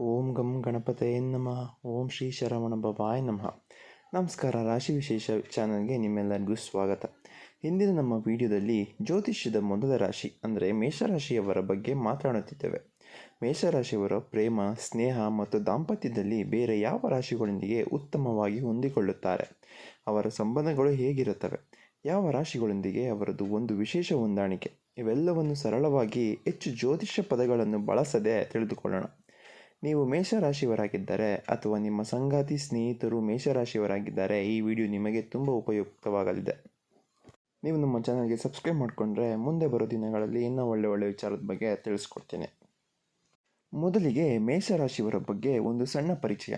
ಓಂ ಗಂ ಗಣಪತಯೇ ನಮಃ. ಓಂ ಶ್ರೀ ಶರವಣ ಬಬಾಯ್ ನಮಃ. ನಮಸ್ಕಾರ, ರಾಶಿ ವಿಶೇಷ ಚಾನಲ್ಗೆ ನಿಮ್ಮೆಲ್ಲರಿಗೂ ಸ್ವಾಗತ. ಹಿಂದಿನ ನಮ್ಮ ವಿಡಿಯೋದಲ್ಲಿ ಜ್ಯೋತಿಷ್ಯದ ಮೊದಲ ರಾಶಿ, ಅಂದರೆ ಮೇಷರಾಶಿಯವರ ಬಗ್ಗೆ ಮಾತನಾಡುತ್ತಿದ್ದೇವೆ. ಮೇಷರಾಶಿಯವರ ಪ್ರೇಮ, ಸ್ನೇಹ ಮತ್ತು ದಾಂಪತ್ಯದಲ್ಲಿ ಬೇರೆ ಯಾವ ರಾಶಿಗಳೊಂದಿಗೆ ಉತ್ತಮವಾಗಿ ಹೊಂದಿಕೊಳ್ಳುತ್ತಾರೆ? ಅವರ ಸಂಬಂಧಗಳು ಹೇಗಿರುತ್ತವೆ? ಯಾವ ರಾಶಿಗಳೊಂದಿಗೆ ಅವರದು ಒಂದು ವಿಶೇಷ ಹೊಂದಾಣಿಕೆ? ಇವೆಲ್ಲವನ್ನು ಸರಳವಾಗಿ ಹೆಚ್ಚು ಜ್ಯೋತಿಷ್ಯ ಪದಗಳನ್ನು ಬಳಸದೆ ತಿಳಿದುಕೊಳ್ಳೋಣ. ನೀವು ಮೇಷರಾಶಿಯವರಾಗಿದ್ದರೆ ಅಥವಾ ನಿಮ್ಮ ಸಂಗಾತಿ ಸ್ನೇಹಿತರು ಮೇಷರಾಶಿಯವರಾಗಿದ್ದರೆ ಈ ವಿಡಿಯೋ ನಿಮಗೆ ತುಂಬ ಉಪಯುಕ್ತವಾಗಲಿದೆ. ನೀವು ನಮ್ಮ ಚಾನಲ್ಗೆ ಸಬ್ಸ್ಕ್ರೈಬ್ ಮಾಡಿಕೊಂಡ್ರೆ ಮುಂದೆ ಬರೋ ದಿನಗಳಲ್ಲಿ ಇನ್ನೂ ಒಳ್ಳೆ ಒಳ್ಳೆ ವಿಚಾರದ ಬಗ್ಗೆ ತಿಳಿಸ್ಕೊಡ್ತೇನೆ. ಮೊದಲಿಗೆ ಮೇಷರಾಶಿಯವರ ಬಗ್ಗೆ ಒಂದು ಸಣ್ಣ ಪರಿಚಯ.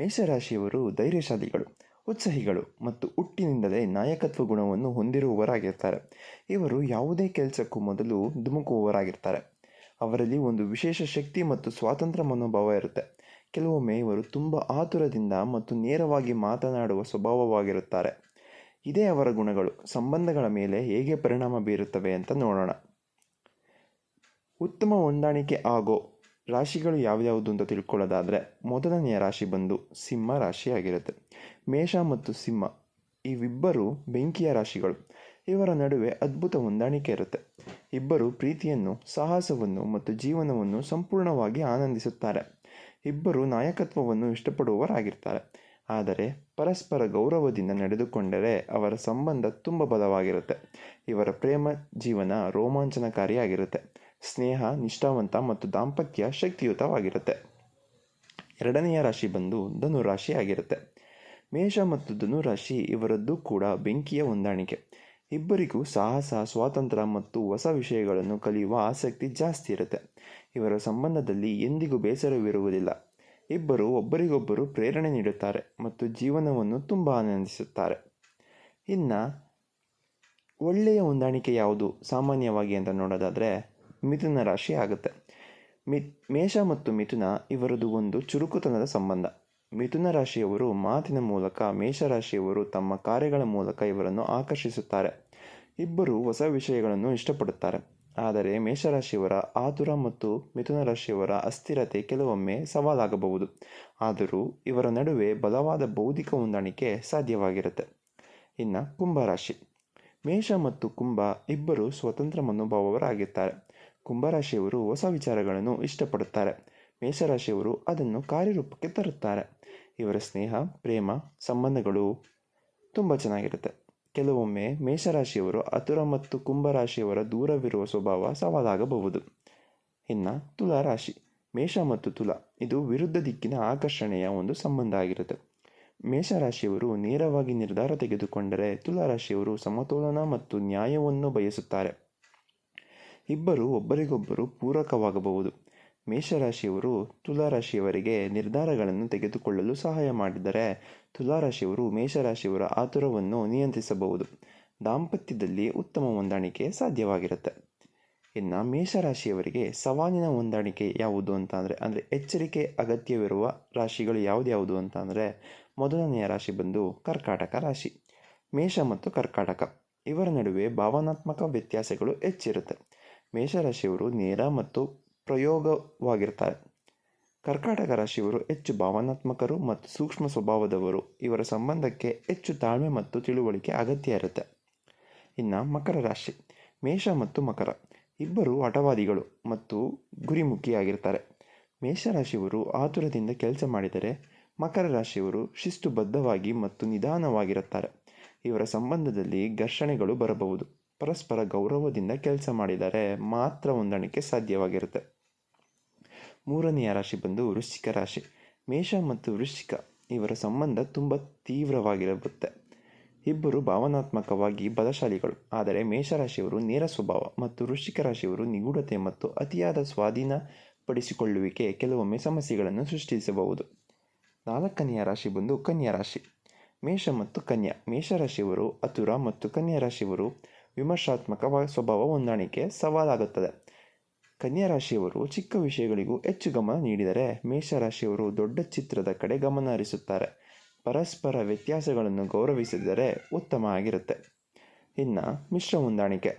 ಮೇಷರಾಶಿಯವರು ಧೈರ್ಯಶಾಲಿಗಳು, ಉತ್ಸಾಹಿಗಳು ಮತ್ತು ಹುಟ್ಟಿನಿಂದಲೇ ನಾಯಕತ್ವ ಗುಣವನ್ನು ಹೊಂದಿರುವವರಾಗಿರ್ತಾರೆ. ಇವರು ಯಾವುದೇ ಕೆಲಸಕ್ಕೂ ಮೊದಲು ಧುಮುಕುವವರಾಗಿರ್ತಾರೆ. ಅವರಲ್ಲಿ ಒಂದು ವಿಶೇಷ ಶಕ್ತಿ ಮತ್ತು ಸ್ವಾತಂತ್ರ್ಯ ಮನೋಭಾವ ಇರುತ್ತೆ. ಕೆಲವೊಮ್ಮೆ ಇವರು ತುಂಬ ಆತುರದಿಂದ ಮತ್ತು ನೇರವಾಗಿ ಮಾತನಾಡುವ ಸ್ವಭಾವವಾಗಿರುತ್ತಾರೆ. ಇದೇ ಅವರ ಗುಣಗಳು. ಸಂಬಂಧಗಳ ಮೇಲೆ ಹೇಗೆ ಪರಿಣಾಮ ಬೀರುತ್ತವೆ ಅಂತ ನೋಡೋಣ. ಉತ್ತಮ ಹೊಂದಾಣಿಕೆ ಆಗೋ ರಾಶಿಗಳು ಯಾವ್ಯಾವುದು ಅಂತ ತಿಳ್ಕೊಳ್ಳೋದಾದರೆ, ಮೊದಲನೆಯ ರಾಶಿ ಬಂದು ಸಿಂಹ ರಾಶಿಯಾಗಿರುತ್ತೆ. ಮೇಷ ಮತ್ತು ಸಿಂಹ ಇವಿಬ್ಬರು ಬೆಂಕಿಯ ರಾಶಿಗಳು. ಇವರ ನಡುವೆ ಅದ್ಭುತ ಹೊಂದಾಣಿಕೆ ಇರುತ್ತೆ. ಇಬ್ಬರು ಪ್ರೀತಿಯನ್ನು, ಸಾಹಸವನ್ನು ಮತ್ತು ಜೀವನವನ್ನು ಸಂಪೂರ್ಣವಾಗಿ ಆನಂದಿಸುತ್ತಾರೆ. ಇಬ್ಬರು ನಾಯಕತ್ವವನ್ನು ಇಷ್ಟಪಡುವವರಾಗಿರ್ತಾರೆ. ಆದರೆ ಪರಸ್ಪರ ಗೌರವದಿಂದ ನಡೆದುಕೊಂಡರೆ ಅವರ ಸಂಬಂಧ ತುಂಬ ಬಲವಾಗಿರುತ್ತೆ. ಇವರ ಪ್ರೇಮ ಜೀವನ ರೋಮಾಂಚನಕಾರಿಯಾಗಿರುತ್ತೆ. ಸ್ನೇಹ ನಿಷ್ಠಾವಂತ ಮತ್ತು ದಾಂಪತ್ಯ ಶಕ್ತಿಯುತವಾಗಿರುತ್ತೆ. ಎರಡನೆಯ ರಾಶಿ ಬಂದು ಧನುರಾಶಿ ಆಗಿರುತ್ತೆ ಮೇಷ ಮತ್ತು ಧನುರಾಶಿ ಇವರದ್ದು ಕೂಡ ಬೆಂಕಿಯ ಹೊಂದಾಣಿಕೆ. ಇಬ್ಬರಿಗೂ ಸಾಹಸ, ಸ್ವಾತಂತ್ರ್ಯ ಮತ್ತು ಹೊಸ ವಿಷಯಗಳನ್ನು ಕಲಿಯುವ ಆಸಕ್ತಿ ಜಾಸ್ತಿ ಇರುತ್ತೆ. ಇವರ ಸಂಬಂಧದಲ್ಲಿ ಎಂದಿಗೂ ಬೇಸರವಿರುವುದಿಲ್ಲ. ಇಬ್ಬರು ಒಬ್ಬರಿಗೊಬ್ಬರು ಪ್ರೇರಣೆ ನೀಡುತ್ತಾರೆ ಮತ್ತು ಜೀವನವನ್ನು ತುಂಬ ಆನಂದಿಸುತ್ತಾರೆ. ಇನ್ನು ಒಳ್ಳೆಯ ಹೊಂದಾಣಿಕೆ ಯಾವುದು? ಸಾಮಾನ್ಯವಾಗಿ ಅಂತ ನೋಡೋದಾದರೆ ಮಿಥುನ ರಾಶಿ ಆಗುತ್ತೆ. ಮಿ, ಮೇಷ ಮತ್ತು ಮಿಥುನ ಇವರದು ಒಂದು ಚುರುಕುತನದ ಸಂಬಂಧ. ಮಿಥುನ ರಾಶಿಯವರು ಮಾತಿನ ಮೂಲಕ, ಮೇಷರಾಶಿಯವರು ತಮ್ಮ ಕಾರ್ಯಗಳ ಮೂಲಕ ಇವರನ್ನು ಆಕರ್ಷಿಸುತ್ತಾರೆ. ಇಬ್ಬರು ಹೊಸ ವಿಷಯಗಳನ್ನು ಇಷ್ಟಪಡುತ್ತಾರೆ. ಆದರೆ ಮೇಷರಾಶಿಯವರ ಆತುರ ಮತ್ತು ಮಿಥುನ ರಾಶಿಯವರ ಅಸ್ಥಿರತೆ ಕೆಲವೊಮ್ಮೆ ಸವಾಲಾಗಬಹುದು. ಆದರೂ ಇವರ ನಡುವೆ ಬಲವಾದ ಬೌದ್ಧಿಕ ಹೊಂದಾಣಿಕೆ ಸಾಧ್ಯವಾಗಿರುತ್ತೆ. ಇನ್ನು ಕುಂಭರಾಶಿ. ಮೇಷ ಮತ್ತು ಕುಂಭ ಇಬ್ಬರು ಸ್ವತಂತ್ರ ಮನೋಭಾವವರಾಗಿರ್ತಾರೆ. ಕುಂಭರಾಶಿಯವರು ಹೊಸ ವಿಚಾರಗಳನ್ನು ಇಷ್ಟಪಡುತ್ತಾರೆ. ಮೇಷರಾಶಿಯವರು ಅದನ್ನು ಕಾರ್ಯರೂಪಕ್ಕೆ ತರುತ್ತಾರೆ. ಇವರ ಸ್ನೇಹ, ಪ್ರೇಮ, ಸಂಬಂಧಗಳು ತುಂಬ ಚೆನ್ನಾಗಿರುತ್ತೆ. ಕೆಲವೊಮ್ಮೆ ಮೇಷರಾಶಿಯವರು ಅತುರ ಮತ್ತು ಕುಂಭರಾಶಿಯವರ ದೂರವಿರುವ ಸ್ವಭಾವ ಸವಾಲಾಗಬಹುದು. ಇನ್ನು ತುಲಾ ರಾಶಿ. ಮೇಷ ಮತ್ತು ತುಲಾ ಇದು ವಿರುದ್ಧ ದಿಕ್ಕಿನ ಆಕರ್ಷಣೆಯ ಒಂದು ಸಂಬಂಧ ಆಗಿರುತ್ತೆ. ಮೇಷರಾಶಿಯವರು ನೇರವಾಗಿ ನಿರ್ಧಾರ ತೆಗೆದುಕೊಂಡರೆ ತುಲಾರಾಶಿಯವರು ಸಮತೋಲನ ಮತ್ತು ನ್ಯಾಯವನ್ನು ಬಯಸುತ್ತಾರೆ. ಇಬ್ಬರು ಒಬ್ಬರಿಗೊಬ್ಬರು ಪೂರಕವಾಗಬಹುದು. ಮೇಷರಾಶಿಯವರು ತುಲಾರಾಶಿಯವರಿಗೆ ನಿರ್ಧಾರಗಳನ್ನು ತೆಗೆದುಕೊಳ್ಳಲು ಸಹಾಯ ಮಾಡಿದರೆ ತುಲಾರಾಶಿಯವರು ಮೇಷರಾಶಿಯವರ ಆತುರವನ್ನು ನಿಯಂತ್ರಿಸಬಹುದು. ದಾಂಪತ್ಯದಲ್ಲಿ ಉತ್ತಮ ಹೊಂದಾಣಿಕೆ ಸಾಧ್ಯವಾಗಿರುತ್ತೆ. ಇನ್ನು ಮೇಷರಾಶಿಯವರಿಗೆ ಸವಾಲಿನ ಹೊಂದಾಣಿಕೆ ಯಾವುದು ಅಂತ ಅಂದರೆ ಅಂದರೆ ಎಚ್ಚರಿಕೆ, ಅಗತ್ಯವಿರುವ ರಾಶಿಗಳು ಯಾವುದ್ಯಾವುದು ಅಂತ ಅಂದರೆ ಮೊದಲನೆಯ ರಾಶಿ ಬಂದು ಕರ್ಕಾಟಕ ರಾಶಿ. ಮೇಷ ಮತ್ತು ಕರ್ಕಾಟಕ, ಇವರ ನಡುವೆ ಭಾವನಾತ್ಮಕ ವ್ಯತ್ಯಾಸಗಳು ಹೆಚ್ಚಿರುತ್ತೆ. ಮೇಷರಾಶಿಯವರು ನೇರ ಮತ್ತು ಪ್ರಯೋಗವಾಗಿರ್ತಾರೆ. ಕರ್ಕಾಟಕ ರಾಶಿಯವರು ಹೆಚ್ಚು ಭಾವನಾತ್ಮಕರು ಮತ್ತು ಸೂಕ್ಷ್ಮ ಸ್ವಭಾವದವರು. ಇವರ ಸಂಬಂಧಕ್ಕೆ ಹೆಚ್ಚು ತಾಳ್ಮೆ ಮತ್ತು ತಿಳುವಳಿಕೆ ಅಗತ್ಯ ಇರುತ್ತೆ. ಇನ್ನು ಮಕರ ರಾಶಿ, ಮೇಷ ಮತ್ತು ಮಕರ. ಇಬ್ಬರು ಹಠವಾದಿಗಳು ಮತ್ತು ಗುರಿಮುಖಿಯಾಗಿರ್ತಾರೆ. ಮೇಷರಾಶಿಯವರು ಆತುರದಿಂದ ಕೆಲಸ ಮಾಡಿದರೆ ಮಕರ ರಾಶಿಯವರು ಶಿಸ್ತುಬದ್ಧವಾಗಿ ಮತ್ತು ನಿಧಾನವಾಗಿರುತ್ತಾರೆ. ಇವರ ಸಂಬಂಧದಲ್ಲಿ ಘರ್ಷಣೆಗಳು ಬರಬಹುದು. ಪರಸ್ಪರ ಗೌರವದಿಂದ ಕೆಲಸ ಮಾಡಿದರೆ ಮಾತ್ರ ಹೊಂದಾಣಿಕೆ ಸಾಧ್ಯವಾಗಿರುತ್ತೆ. ಮೂರನೆಯ ರಾಶಿ ಬಂದು ವೃಶ್ಚಿಕ ರಾಶಿ. ಮೇಷ ಮತ್ತು ವೃಶ್ಚಿಕ ಇವರ ಸಂಬಂಧ ತುಂಬ ತೀವ್ರವಾಗಿರುತ್ತೆ. ಇಬ್ಬರು ಭಾವನಾತ್ಮಕವಾಗಿ ಬಲಶಾಲಿಗಳು. ಆದರೆ ಮೇಷರಾಶಿಯವರು ನೇರ ಸ್ವಭಾವ ಮತ್ತು ವೃಶ್ಚಿಕ ರಾಶಿಯವರು ನಿಗೂಢತೆ ಮತ್ತು ಅತಿಯಾದ ಸ್ವಾಧೀನಪಡಿಸಿಕೊಳ್ಳುವಿಕೆ ಕೆಲವೊಮ್ಮೆ ಸಮಸ್ಯೆಗಳನ್ನು ಸೃಷ್ಟಿಸಬಹುದು. ನಾಲ್ಕನೆಯ ರಾಶಿ ಬಂದು ಕನ್ಯಾ ರಾಶಿ. ಮೇಷ ಮತ್ತು ಕನ್ಯಾ. ಮೇಷರಾಶಿಯವರು ಅತುರ ಮತ್ತು ಕನ್ಯಾ ರಾಶಿಯವರು ವಿಮರ್ಶಾತ್ಮಕ ಸ್ವಭಾವ ಹೊಂದಾಣಿಕೆ ಸವಾಲಾಗುತ್ತದೆ. ಕನ್ಯಾ ರಾಶಿಯವರು ಚಿಕ್ಕ ವಿಷಯಗಳಿಗೂ ಹೆಚ್ಚು ಗಮನ ನೀಡಿದರೆ ಮೇಷರಾಶಿಯವರು ದೊಡ್ಡ ಚಿತ್ರದ ಕಡೆ ಗಮನ ಹರಿಸುತ್ತಾರೆ. ಪರಸ್ಪರ ವ್ಯತ್ಯಾಸಗಳನ್ನು ಗೌರವಿಸಿದರೆ ಉತ್ತಮ ಆಗಿರುತ್ತೆ. ಇನ್ನು ಮಿಶ್ರ ಹೊಂದಾಣಿಕೆ.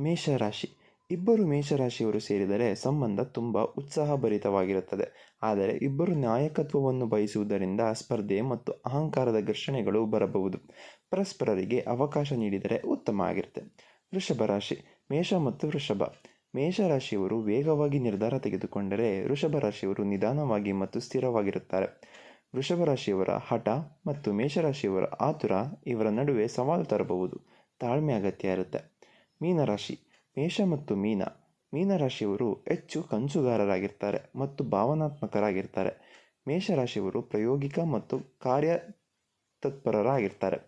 ಮೇಷರಾಶಿ. ಇಬ್ಬರು ಮೇಷರಾಶಿಯವರು ಸೇರಿದರೆ ಸಂಬಂಧ ತುಂಬ ಉತ್ಸಾಹಭರಿತವಾಗಿರುತ್ತದೆ. ಆದರೆ ಇಬ್ಬರು ನಾಯಕತ್ವವನ್ನು ಬಯಸುವುದರಿಂದ ಸ್ಪರ್ಧೆ ಮತ್ತು ಅಹಂಕಾರದ ಘರ್ಷಣೆಗಳು ಬರಬಹುದು. ಪರಸ್ಪರರಿಗೆ ಅವಕಾಶ ನೀಡಿದರೆ ಉತ್ತಮ ಆಗಿರುತ್ತೆ. ವೃಷಭ ರಾಶಿ ಮೇಷ ಮತ್ತು ವೃಷಭ. ಮೇಷರಾಶಿಯವರು ವೇಗವಾಗಿ ನಿರ್ಧಾರ ತೆಗೆದುಕೊಂಡರೆ ವೃಷಭ ರಾಶಿಯವರು ನಿಧಾನವಾಗಿ ಮತ್ತು ಸ್ಥಿರವಾಗಿರುತ್ತಾರೆ. ವೃಷಭ ರಾಶಿಯವರ ಹಠ ಮತ್ತು ಮೇಷರಾಶಿಯವರ ಆತುರ ಇವರ ನಡುವೆ ಸವಾಲು ತರಬಹುದು. ತಾಳ್ಮೆ ಅಗತ್ಯ ಇರುತ್ತೆ. ಮೀನರಾಶಿ. ಮೇಷ ಮತ್ತು ಮೀನ. ಮೀನರಾಶಿಯವರು ಹೆಚ್ಚು ಕಂಚುಗಾರರಾಗಿರ್ತಾರೆ ಮತ್ತು ಭಾವನಾತ್ಮಕರಾಗಿರ್ತಾರೆ. ಮೇಷರಾಶಿಯವರು ಪ್ರಾಯೋಗಿಕ ಮತ್ತು ಕಾರ್ಯ ತತ್ಪರರಾಗಿರ್ತಾರೆ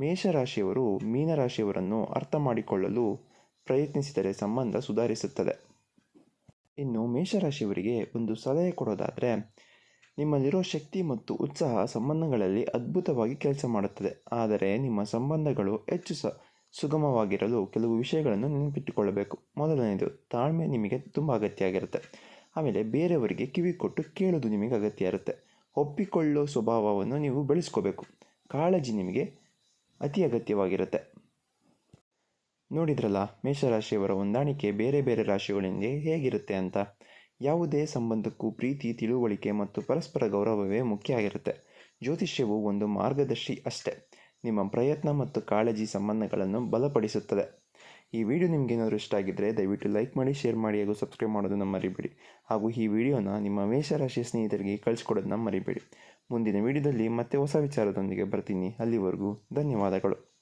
ಮೇಷರಾಶಿಯವರು ಮೀನರಾಶಿಯವರನ್ನು ಅರ್ಥ ಮಾಡಿಕೊಳ್ಳಲು ಪ್ರಯತ್ನಿಸಿದರೆ ಸಂಬಂಧ ಸುಧಾರಿಸುತ್ತದೆ. ಇನ್ನು ಮೇಷರಾಶಿಯವರಿಗೆ ಒಂದು ಸಲಹೆ ಕೊಡೋದಾದರೆ, ನಿಮ್ಮಲ್ಲಿರೋ ಶಕ್ತಿ ಮತ್ತು ಉತ್ಸಾಹ ಸಂಬಂಧಗಳಲ್ಲಿ ಅದ್ಭುತವಾಗಿ ಕೆಲಸ ಮಾಡುತ್ತದೆ. ಆದರೆ ನಿಮ್ಮ ಸಂಬಂಧಗಳು ಹೆಚ್ಚು ಸ, ಸುಗಮವಾಗಿರಲು ಕೆಲವು ವಿಷಯಗಳನ್ನು ನೆನಪಿಟ್ಟುಕೊಳ್ಳಬೇಕು. ಮೊದಲನೆಯದು, ತಾಳ್ಮೆ ನಿಮಗೆ ತುಂಬ ಅಗತ್ಯ ಆಗಿರುತ್ತೆ ಆಮೇಲೆ ಬೇರೆಯವರಿಗೆ ಕಿವಿ ಕೊಟ್ಟು ಕೇಳೋದು ನಿಮಗೆ ಅಗತ್ಯ ಇರುತ್ತೆ. ಒಪ್ಪಿಕೊಳ್ಳೋ ಸ್ವಭಾವವನ್ನು ನೀವು ಬೆಳೆಸ್ಕೋಬೇಕು. ಕಾಳಜಿ ನಿಮಗೆ ಅತಿ ಅಗತ್ಯವಾಗಿರುತ್ತೆ. ನೋಡಿದ್ರಲ್ಲ, ಮೇಷರಾಶಿಯವರ ಹೊಂದಾಣಿಕೆ ಬೇರೆ ಬೇರೆ ರಾಶಿಗಳೊಂದಿಗೆ ಹೇಗಿರುತ್ತೆ ಅಂತ? ಯಾವುದೇ ಸಂಬಂಧಕ್ಕೂ ಪ್ರೀತಿ, ತಿಳುವಳಿಕೆ ಮತ್ತು ಪರಸ್ಪರ ಗೌರವವೇ ಮುಖ್ಯ ಆಗಿರುತ್ತೆ. ಜ್ಯೋತಿಷ್ಯವು ಒಂದು ಮಾರ್ಗದರ್ಶಿ ಅಷ್ಟೇ. ನಿಮ್ಮ ಪ್ರಯತ್ನ ಮತ್ತು ಕಾಳಜಿ ಸಂಬಂಧಗಳನ್ನು ಬಲಪಡಿಸುತ್ತದೆ. ಈ ವಿಡಿಯೋ ನಿಮಗೆ ಏನಾದರೂ ಇಷ್ಟ ಆಗಿದ್ದರೆ ದಯವಿಟ್ಟು ಲೈಕ್ ಮಾಡಿ, ಶೇರ್ ಮಾಡಿ ಹಾಗೂ ಸಬ್ಸ್ಕ್ರೈಬ್ ಮಾಡೋದನ್ನು ಮರಿಬೇಡಿ. ಹಾಗೂ ಈ ವಿಡಿಯೋನ ನಿಮ್ಮ ಮೇಷರಾಶಿ ಸ್ನೇಹಿತರಿಗೆ ಕಳಿಸ್ಕೊಡೋದನ್ನ ಮರಿಬೇಡಿ. ಮುಂದಿನ ವಿಡಿಯೋದಲ್ಲಿ ಮತ್ತೆ ಹೊಸ ವಿಚಾರದೊಂದಿಗೆ ಬರ್ತೀನಿ. ಅಲ್ಲಿವರೆಗೂ ಧನ್ಯವಾದಗಳು.